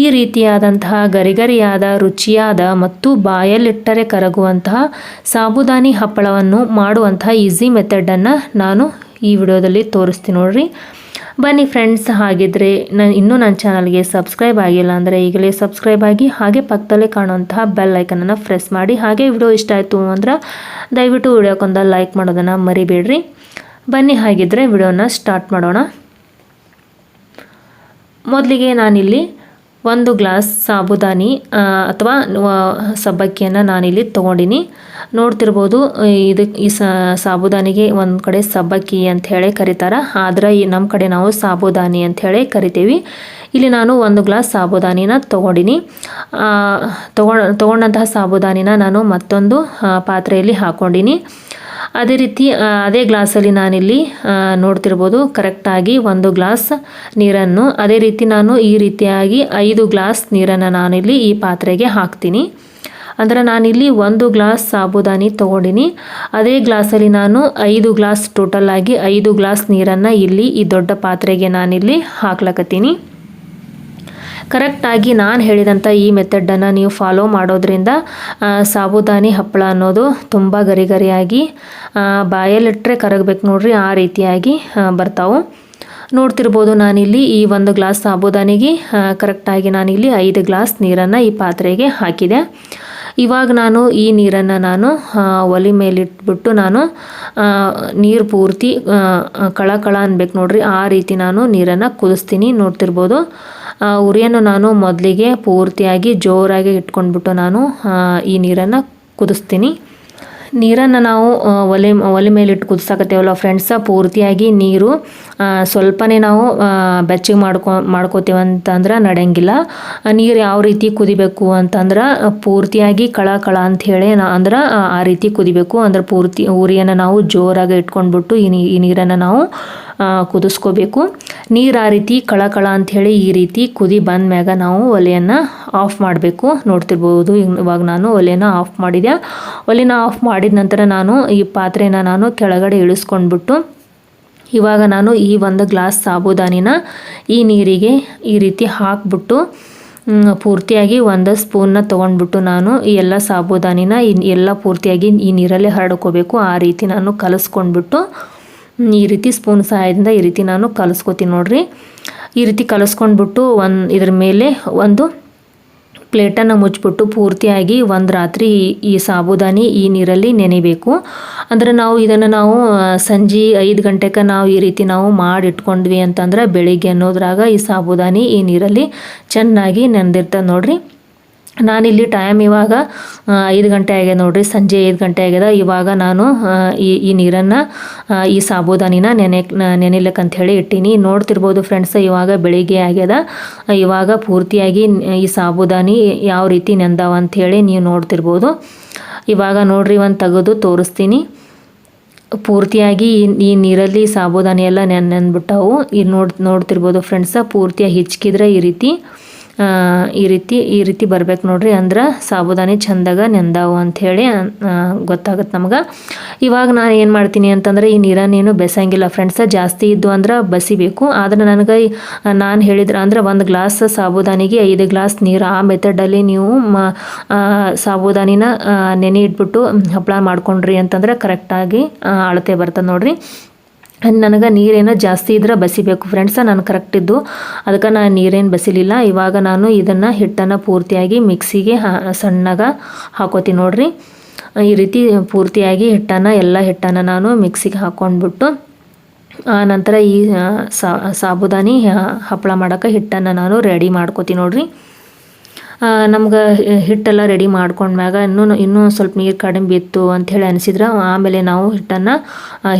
ಈ ರೀತಿಯಾದಂತಹ ಗರಿಗರಿಯಾದ, ರುಚಿಯಾದ ಮತ್ತು ಬಾಯಲ್ಲಿಟ್ಟರೆ ಕರಗುವಂತಹ ಸಾಬುದಾನಿ ಹಪ್ಪಳವನ್ನು ಮಾಡುವಂತಹ ಈಸಿ ಮೆಥಡನ್ನು ನಾನು ಈ ವಿಡಿಯೋದಲ್ಲಿ ತೋರಿಸ್ತೀನಿ ನೋಡ್ರಿ. ಬನ್ನಿ ಫ್ರೆಂಡ್ಸ್ ಹಾಗಿದ್ರೆ ನಾನು ಇನ್ನೂ ನನ್ನ ಚಾನಲ್ಗೆ ಸಬ್ಸ್ಕ್ರೈಬ್ ಆಗಿಲ್ಲ ಅಂದರೆ ಈಗಲೇ ಸಬ್ಸ್ಕ್ರೈಬ್ ಆಗಿ ಹಾಗೆ ಪಕ್ಕದಲ್ಲೇ ಕಾಣುವಂತಹ ಬೆಲ್ ಐಕನನ್ನು ಪ್ರೆಸ್ ಮಾಡಿ. ಹಾಗೆ ವಿಡಿಯೋ ಇಷ್ಟ ಆಯಿತು ಅಂದ್ರೆ ದಯವಿಟ್ಟು ವಿಡಿಯೋಕ್ಕೊಂದು ಲೈಕ್ ಮಾಡೋದನ್ನು ಮರಿಬೇಡ್ರಿ. ಬನ್ನಿ ಹಾಗಿದ್ರೆ ವಿಡಿಯೋನ ಸ್ಟಾರ್ಟ್ ಮಾಡೋಣ. ಮೊದಲಿಗೆ ನಾನಿಲ್ಲಿ ಒಂದು ಗ್ಲಾಸ್ ಸಾಬುದಾನಿ ಅಥವಾ ಸಬ್ಬಕ್ಕಿಯನ್ನು ನಾನಿಲ್ಲಿ ತೊಗೊಂಡಿನಿ. ನೋಡ್ತಿರ್ಬೋದು ಇದಕ್ಕೆ ಈ ಸಾಬುದಾನಿಗೆ ಒಂದು ಕಡೆ ಸಬ್ಬಕ್ಕಿ ಅಂತ ಹೇಳಿ ಕರೀತಾರೆ. ಆದರೆ, ಈ ನಮ್ಮ ಕಡೆ ನಾವು ಸಾಬುದಾನಿ ಅಂತ ಹೇಳಿ ಕರಿತೀವಿ. ಇಲ್ಲಿ ನಾನು ಒಂದು ಗ್ಲಾಸ್ ಸಾಬುದಾನಿನ ತೊಗೊಂಡಿನಿ. ತೊಗೊಂಡ ತೊಗೊಂಡಂತಹ ಸಾಬುದಾನಿನ ನಾನು ಮತ್ತೊಂದು ಪಾತ್ರೆಯಲ್ಲಿ ಹಾಕ್ಕೊಂಡಿನಿ ಅದೇ ರೀತಿ ಅದೇ ಗ್ಲಾಸಲ್ಲಿ ನಾನಿಲ್ಲಿ ನೋಡ್ತಿರ್ಬೋದು ಕರೆಕ್ಟಾಗಿ ಒಂದು ಗ್ಲಾಸ್ ನೀರನ್ನು. ಅದೇ ರೀತಿ ನಾನು ಈ ರೀತಿಯಾಗಿ ಐದು ಗ್ಲಾಸ್ ನೀರನ್ನು ನಾನಿಲ್ಲಿ ಈ ಪಾತ್ರೆಗೆ ಹಾಕ್ತೀನಿ. ಅಂದರೆ ನಾನಿಲ್ಲಿ ಒಂದು ಗ್ಲಾಸ್ ಸಾಬುದಾನಿ ತೊಗೊಂಡಿನಿ. ಅದೇ ಗ್ಲಾಸಲ್ಲಿ ನಾನು ಐದು ಗ್ಲಾಸ್ ಟೋಟಲ್ ಆಗಿ ಐದು ಗ್ಲಾಸ್ ನೀರನ್ನು ಇಲ್ಲಿ ಈ ದೊಡ್ಡ ಪಾತ್ರೆಗೆ ನಾನಿಲ್ಲಿ ಹಾಕ್ಲಕತ್ತೀನಿ. ಕರೆಕ್ಟಾಗಿ ನಾನು ಹೇಳಿದಂಥ ಈ ಮೆಥಡನ್ನು ನೀವು ಫಾಲೋ ಮಾಡೋದ್ರಿಂದ ಸಾಬುದಾನಿ ಹಪ್ಪಳ ಅನ್ನೋದು ತುಂಬ ಗರಿ ಗರಿಯಾಗಿ ಬಾಯಲ್ಲಿಟ್ಟರೆ ಕರಗಬೇಕು ನೋಡ್ರಿ, ಆ ರೀತಿಯಾಗಿ ಬರ್ತಾವೆ. ನೋಡ್ತಿರ್ಬೋದು ನಾನಿಲ್ಲಿ ಈ ಒಂದು ಗ್ಲಾಸ್ ಸಾಬುದಾನಿಗೆ ಕರೆಕ್ಟಾಗಿ ನಾನಿಲ್ಲಿ ಐದು ಗ್ಲಾಸ್ ನೀರನ್ನು ಈ ಪಾತ್ರೆಗೆ ಹಾಕಿದೆ. ಇವಾಗ ನಾನು ಈ ನೀರನ್ನು ನಾನು ಒಲೆ ಮೇಲಿಟ್ಬಿಟ್ಟು ನಾನು ನೀರು ಪೂರ್ತಿ ಕಳ ಕಳ ಅನ್ಬೇಕು ನೋಡ್ರಿ. ಆ ರೀತಿ ನಾನು ನೀರನ್ನು ಕುದಿಸ್ತೀನಿ ನೋಡ್ತಿರ್ಬೋದು. ಉರಿಯನ್ನು ನಾನು ಮೊದಲಿಗೆ ಪೂರ್ತಿಯಾಗಿ ಜೋರಾಗಿ ಇಟ್ಕೊಂಡ್ಬಿಟ್ಟು ನಾನು ಈ ನೀರನ್ನು ಕುದಿಸ್ತೀನಿ. ನೀರನ್ನು ನಾವು ಒಲೆ ಒಲೆ ಮೇಲೆ ಇಟ್ಟು ಕುದಿಸಾಕತ್ತೇವಲ್ಲ ಫ್ರೆಂಡ್ಸ ಪೂರ್ತಿಯಾಗಿ ನೀರು ಸ್ವಲ್ಪನೇ ನಾವು ಬೆಚ್ಚಗೆ ಮಾಡ್ಕೊ, ಮಾಡ್ಕೋತೀವಂತಂದ್ರೆ ನಡೆಯಂಗಿಲ್ಲ. ನೀರು ಯಾವ ರೀತಿ ಕುದಿಬೇಕು ಅಂತಂದ್ರೆ, ಪೂರ್ತಿಯಾಗಿ ಕಳ ಕಳ ಅಂಥೇಳಿ ನಾ, ಅಂದ್ರೆ, ಆ ರೀತಿ ಕುದಿಬೇಕು. ಅಂದ್ರೆ ಪೂರ್ತಿ ಉರಿಯನ್ನು ನಾವು ಜೋರಾಗಿ ಇಟ್ಕೊಂಡ್ಬಿಟ್ಟು ಈ ಈ ನೀರನ್ನು ನಾವು ಕುದಿಸ್ಕೋಬೇಕು. ನೀರು ಆ ರೀತಿ ಕಳ ಕಳ ಅಂಥೇಳಿ ಈ ರೀತಿ ಕುದಿ ಬಂದ ಮ್ಯಾಗ ನಾವು ಒಲೆಯನ್ನು ಆಫ್ ಮಾಡಬೇಕು. ನೋಡ್ತಿರ್ಬೋದು ಇವಾಗ ನಾನು ಒಲೆನ ಆಫ್ ಮಾಡಿದೆ ಒಲೆನ ಆಫ್ ಮಾಡಿದ ನಂತರ ನಾನು ಈ ಪಾತ್ರೆನ ನಾನು ಕೆಳಗಡೆ ಇಳಿಸ್ಕೊಂಡ್ಬಿಟ್ಟು, ಇವಾಗ ನಾನು ಈ ಒಂದು ಗ್ಲಾಸ್ ಸಾಬುದಾನಿನ ಈ ನೀರಿಗೆ ಈ ರೀತಿ ಹಾಕ್ಬಿಟ್ಟು ಪೂರ್ತಿಯಾಗಿ ಒಂದು ಸ್ಪೂನ್ನ ತೊಗೊಂಡ್ಬಿಟ್ಟು ನಾನು ಈ ಎಲ್ಲ ಸಾಬುದಾನಿನ ಎಲ್ಲ ಪೂರ್ತಿಯಾಗಿ ಈ ನೀರಲ್ಲೇ ಹರಡ್ಕೋಬೇಕು. ಆ ರೀತಿ ನಾನು ಕಲಸ್ಕೊಂಡ್ಬಿಟ್ಟು ಈ ರೀತಿ ಸ್ಪೂನ್ ಸಹಾಯದಿಂದ ಈ ರೀತಿ ನಾನು ಕಲಿಸ್ಕೊತೀನಿ ನೋಡಿರಿ. ಈ ರೀತಿ ಕಲಿಸ್ಕೊಂಡ್ಬಿಟ್ಟು ಒಂದು ಇದ್ರ ಮೇಲೆ ಒಂದು ಪ್ಲೇಟನ್ನು ಮುಚ್ಚಿಬಿಟ್ಟು ಪೂರ್ತಿಯಾಗಿ ಒಂದು ರಾತ್ರಿ ಈ ಸಾಬುದಾನಿ, ಈ ನೀರಲ್ಲಿ ನೆನೆಬೇಕು. ಅಂದರೆ ನಾವು ಇದನ್ನು ನಾವು ಸಂಜೆ ಐದು ಗಂಟೆಗೆ ನಾವು ಈ ರೀತಿ ನಾವು ಮಾಡಿಟ್ಕೊಂಡ್ವಿ ಅಂತಂದ್ರೆ ಬೆಳಿಗ್ಗೆ ಅನ್ನೋದ್ರಾಗ ಈ ಸಾಬುದಾನಿ, ಈ ನೀರಲ್ಲಿ ಚೆನ್ನಾಗಿ ನೆನೆದಿರ್ತದೆ ನೋಡ್ರಿ. ನಾನಿಲ್ಲಿ ಟೈಮ್ ಇವಾಗ ಐದು ಗಂಟೆ ಆಗ್ಯದ ನೋಡಿರಿ. ಸಂಜೆ ಐದು ಗಂಟೆ ಆಗ್ಯದ. ಇವಾಗ ನಾನು ಈ ಈ ನೀರನ್ನು ಈ ಸಾಬೂದಾನಿನ ನೆನೆ, ನೆನೆಲಿಕ್ಕೆ ಹೇಳಿ ಇಟ್ಟೀನಿ. ನೋಡ್ತಿರ್ಬೋದು ಫ್ರೆಂಡ್ಸ್ ಇವಾಗ ಬೆಳಿಗ್ಗೆ ಆಗ್ಯದ. ಇವಾಗ ಪೂರ್ತಿಯಾಗಿ ಈ ಸಾಬೂದಾನಿ ಯಾವ ರೀತಿ ನೆಂದಾವ ಅಂಥೇಳಿ ನೀವು ನೋಡ್ತಿರ್ಬೋದು. ಇವಾಗ ನೋಡ್ರಿ, ಒಂದು ತೆಗೆದು ತೋರಿಸ್ತೀನಿ. ಪೂರ್ತಿಯಾಗಿ ಈ ನೀರಲ್ಲಿ ಸಾಬೂದಾನಿ ಎಲ್ಲ ನೆನ್, ನೆನ್ಬಿಟ್ಟವು. ಈ ನೋಡಿ, ನೋಡ್ತಿರ್ಬೋದು ಫ್ರೆಂಡ್ಸ ಪೂರ್ತಿಯಾಗಿ ಹಿಚ್ಕಿದ್ರೆ ಈ ರೀತಿ. ಈ ರೀತಿ ಈ ರೀತಿ ಬರ್ಬೇಕು ನೋಡ್ರಿ ಅಂದ್ರೆ ಸಾಬುದಾನಿ ಚಂದಾಗ ನೆಂದಾವು ಅಂಥೇಳಿ ಗೊತ್ತಾಗುತ್ತೆ ನಮ್ಗೆ. ಇವಾಗ ನಾನು ಏನು ಮಾಡ್ತೀನಿ ಅಂತಂದ್ರೆ ಈ ನೀರನ್ನೇನು ಬೆಸಂಗಿಲ್ಲ ಫ್ರೆಂಡ್ಸ ಜಾಸ್ತಿ ಇದ್ದು ಅಂದ್ರೆ ಬಸಿಬೇಕು. ಆದರೆ ನನಗೆ ನಾನು ಹೇಳಿದ್ರೆ ಅಂದ್ರೆ ಒಂದು ಗ್ಲಾಸ್ ಸಾಬುದಾನಿಗೆ ಐದು ಗ್ಲಾಸ್ ನೀರು, ಆ ಮೆಥಡಲ್ಲಿ ನೀವು ಮ ಸಾಬುದಾನಿನ ನೆನೆ ಇಟ್ಬಿಟ್ಟು ಹಪ್ಪಳ ಮಾಡ್ಕೊಂಡ್ರಿ ಅಂತಂದ್ರೆ ಕರೆಕ್ಟಾಗಿ ಅಳತೆ ಬರ್ತದೆ ನೋಡ್ರಿ. ನನಗೆ ನೀರೇನೋ ಜಾಸ್ತಿ ಇದ್ರೆ ಬಸಿಬೇಕು. ಫ್ರೆಂಡ್ಸ ನಾನು ಕರೆಕ್ಟ್ ಇದ್ದು, ಅದಕ್ಕೆ ನಾನು ನೀರೇನು ಬಸಿಲಿಲ್ಲ. ಇವಾಗ ನಾನು ಇದನ್ನು ಹಿಟ್ಟನ್ನು ಪೂರ್ತಿಯಾಗಿ ಮಿಕ್ಸಿಗೆ ಸಣ್ಣಗೆ ಹಾಕೋತೀನಿ ನೋಡ್ರಿ. ಈ ರೀತಿ ಪೂರ್ತಿಯಾಗಿ ಹಿಟ್ಟನ್ನು, ಎಲ್ಲ ಹಿಟ್ಟನ್ನು ನಾನು ಮಿಕ್ಸಿಗೆ ಹಾಕ್ಕೊಂಡ್ಬಿಟ್ಟು ನಂತರ ಈ ಸಾಬುದಾನಿ ಹಪ್ಪಳ ಮಾಡೋಕ್ಕೆ ಹಿಟ್ಟನ್ನು ನಾನು ರೆಡಿ ಮಾಡ್ಕೋತೀನಿ ನೋಡ್ರಿ. ನಮ್ಗೆ ಹಿಟ್ಟೆಲ್ಲ ರೆಡಿ ಮಾಡ್ಕೊಂಡ್ಮ್ಯಾಗ ಇನ್ನೂ ಇನ್ನೂ ಸ್ವಲ್ಪ ನೀರು ಕಡಿಮೆ ಬಿತ್ತು ಅಂಥೇಳಿ ಅನಿಸಿದ್ರೆ, ಆಮೇಲೆ ನಾವು ಹಿಟ್ಟನ್ನು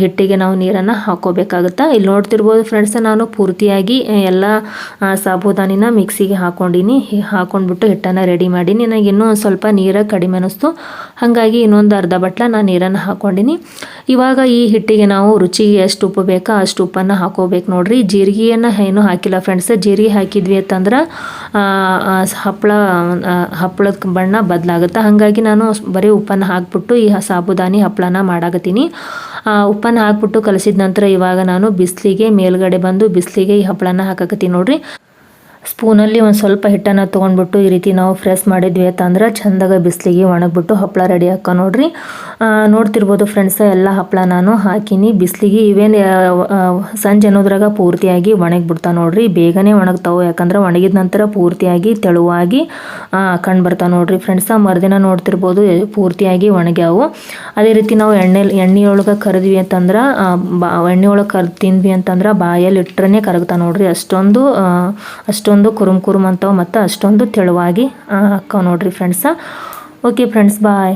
ಹಿಟ್ಟಿಗೆ ನಾವು ನೀರನ್ನು ಹಾಕೋಬೇಕಾಗುತ್ತೆ. ಇಲ್ಲಿ ನೋಡ್ತಿರ್ಬೋದು ಫ್ರೆಂಡ್ಸ್ ನಾನು ಪೂರ್ತಿಯಾಗಿ ಎಲ್ಲ ಸಾಬೂದಾನಿನ ಮಿಕ್ಸಿಗೆ ಹಾಕ್ಕೊಂಡಿನಿ ಹಾಕೊಂಡ್ಬಿಟ್ಟು ಹಿಟ್ಟನ್ನು ರೆಡಿ ಮಾಡೀನಿ. ನನಗೆ ಇನ್ನೂ ಸ್ವಲ್ಪ ನೀರು ಕಡಿಮೆ ಅನ್ನಿಸ್ತು ಹಾಗಾಗಿ ಇನ್ನೊಂದು ಅರ್ಧ ಬಟ್ಲ ನಾನು ನೀರನ್ನು ಹಾಕ್ಕೊಂಡಿನಿ ಇವಾಗ ಈ ಹಿಟ್ಟಿಗೆ ನಾವು ರುಚಿಗೆ ಎಷ್ಟು ಉಪ್ಪು ಬೇಕೋ ಅಷ್ಟು ಉಪ್ಪನ್ನು ಹಾಕೋಬೇಕು ನೋಡಿರಿ. ಜೀರಿಗೆಯನ್ನು ಏನೂ ಹಾಕಿಲ್ಲ ಫ್ರೆಂಡ್ಸ್ ಜೀರಿಗೆ ಹಾಕಿದ್ವಿ ಅಂತಂದ್ರೆ ಹಪ್ಪಳ ಹಪ್ಪಳದ ಬಣ್ಣ ಬದಲಾಗುತ್ತೆ. ಹಾಗಾಗಿ ನಾನು ಬರೀ ಉಪ್ಪನ್ನು ಹಾಕ್ಬಿಟ್ಟು ಈ ಸಾಬುದಾನಿ ಹಪ್ಪಳನ ಮಾಡಾಕತ್ತೀನಿ. ಉಪ್ಪನ್ನು ಹಾಕ್ಬಿಟ್ಟು ಕಲಸಿದ ನಂತರ ಇವಾಗ ನಾನು ಬಿಸಿಲಿಗೆ ಮೇಲ್ಗಡೆ ಬಂದು ಬಿಸಿಲಿಗೆ ಈ ಹಪ್ಪಳನ ಹಾಕಕತ್ತೀನಿ ನೋಡ್ರಿ. ಸ್ಪೂನಲ್ಲಿ ಒಂದು ಸ್ವಲ್ಪ ಹಿಟ್ಟನ್ನು ತೊಗೊಂಡ್ಬಿಟ್ಟು ಈ ರೀತಿ ನಾವು ಫ್ರೆಸ್ ಮಾಡಿದ್ವಿ ಅಂತಂದ್ರೆ ಚಂದಾಗ ಬಿಸಿಲಿಗೆ ಒಣಗಿಬಿಟ್ಟು ಹಪ್ಪಳ ರೆಡಿ ಹಾಕೋ ನೋಡ್ರಿ. ನೋಡ್ತಿರ್ಬೋದು ಫ್ರೆಂಡ್ಸ ಎಲ್ಲ ಹಪ್ಪಳ ನಾನು ಹಾಕಿನಿ. ಬಿಸಿಲಿಗೆ ಇವೇನು ಸಂಜೆ ಅನ್ನೋದ್ರಾಗ ಪೂರ್ತಿಯಾಗಿ ಒಣಗಿಬಿಡ್ತಾವೆ ನೋಡ್ರಿ. ಬೇಗನೆ ಒಣಗ್ತಾವೆ. ಯಾಕಂದ್ರೆ ಒಣಗಿದ ನಂತರ ಪೂರ್ತಿಯಾಗಿ ತೆಳುವಾಗಿ ಕಂಡು ಬರ್ತಾವೆ ನೋಡ್ರಿ ಫ್ರೆಂಡ್ಸ ಮರುದಿನ ನೋಡ್ತಿರ್ಬೋದು ಪೂರ್ತಿಯಾಗಿ ಒಣಗ್ಯಾವು. ಅದೇ ರೀತಿ ನಾವು ಎಣ್ಣೆ ಎಣ್ಣೆಯೊಳಗೆ ಕರೆದ್ವಿ ಅಂತಂದ್ರೆ ಬಾ ಎಣ್ಣೆ ಒಳಗೆ ಕರ್ ತಿಂದ್ವಿ ಅಂತಂದ್ರೆ ಬಾಯಲ್ಲಿ ಇಟ್ರೇ ಕರಗ್ತಾವೆ ನೋಡ್ರಿ. ಅಷ್ಟೊಂದು ಆ, ಅಷ್ಟೊಂದು ಕುರುಮ್ ಕುರುಮ್ ಅಂತಾವ ಮತ್ತು ಅಷ್ಟೊಂದು ತೆಳುವಾಗಿ ಅಕ್ಕಾವ ನೋಡ್ರಿ ಫ್ರೆಂಡ್ಸ ಓಕೆ ಫ್ರೆಂಡ್ಸ್ ಬಾಯ್